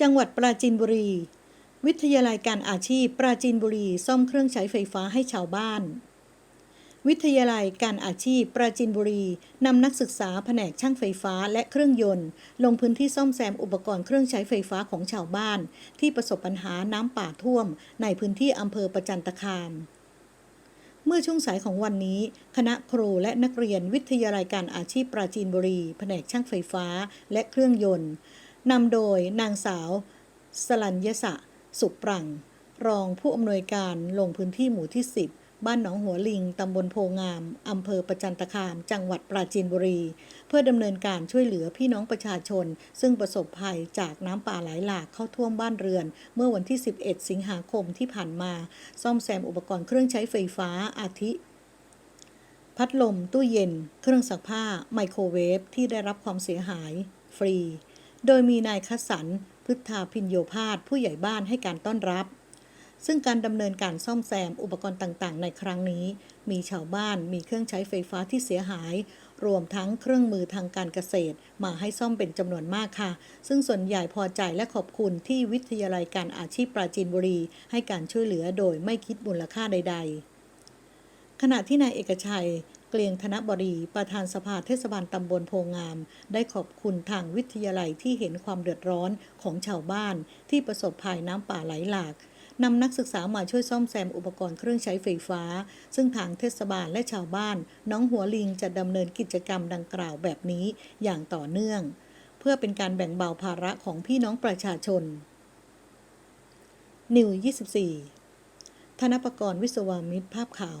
จังหวัดปราจีนบุรี วิทยาลัยการอาชีพปราจีนบุรีซ่อมเครื่องใช้ไฟฟ้าให้ชาวบ้าน วิทยาลัยการอาชีพปราจีนบุรีนำนักศึกษาแผนกช่างไฟฟ้าและเครื่องยนต์ ลงพื้นที่ซ่อมแซมอุปกรณ์เครื่องใช้ไฟฟ้าของชาวบ้าน ที่ประสบปัญหาน้ำป่าท่วม ในพื้นที่อำเภอประจันตคามเมื่อช่วงสายของวันนี้ คณะครูและนักเรียนวิทยาลัยการอาชีพปราจีนบุรี แผนกช่างไฟฟ้าและเครื่องยนต์ นำโดยนางสาว สลัญยสะ สุปรัง รองผู้อำนวยการลงพื้นที่หมู่ที่ 10 บ้านหนองหัวลิง ตำบลโพงาม อำเภอประจันตคาม จังหวัดปราจีนบุรี เพื่อดำเนินการช่วยเหลือพี่น้องประชาชน ซึ่งประสบภัยจากน้ำป่าไหลหลากเข้าท่วมบ้านเรือน เมื่อวันที่ 11 สิงหาคมที่ผ่านมา ซ่อมแซมอุปกรณ์เครื่องใช้ไฟฟ้าอาทิพัดลม ตู้เย็น เครื่องซักผ้า ไมโครเวฟ ที่ได้รับความเสียหาย ฟรี โดยมีนายคสันพฤทธาพินโยพาสผู้ใหญ่บ้านให้การต้อนรับ ซึ่งการดำเนินการซ่อมแซมอุปกรณ์ต่างๆ ในครั้งนี้ มีชาวบ้านมีเครื่องใช้ไฟฟ้าที่เสียหาย รวมทั้งเครื่องมือทางการเกษตร มาให้ซ่อมเป็นจำนวนมากค่ะ ซึ่งส่วนใหญ่พอใจและขอบคุณที่วิทยาลัยการอาชีพปราจีนบุรี ให้การช่วยเหลือโดยไม่คิดมูลค่าใด ๆขณะที่นายเอกชัย เกลียงธนบดีประธานสภาเทศบาลตำบลโพงาม ได้ขอบคุณทางวิทยาลัยที่เห็นความเดือดร้อนของชาวบ้าน ที่ประสบภัยน้ำป่าไหลหลากนำนักศึกษามาช่วยซ่อมแซมอุปกรณ์เครื่องใช้ไฟฟ้า ซึ่งทางเทศบาลและชาวบ้าน น้องหัวลิงจะดำเนินกิจกรรมดังกล่าวแบบนี้อย่างต่อเนื่อง เพื่อเป็นการแบ่งเบาภาระของพี่น้องประชาชน นิว 24 ธนปกรณ์วิศวามิตรภาพข่าว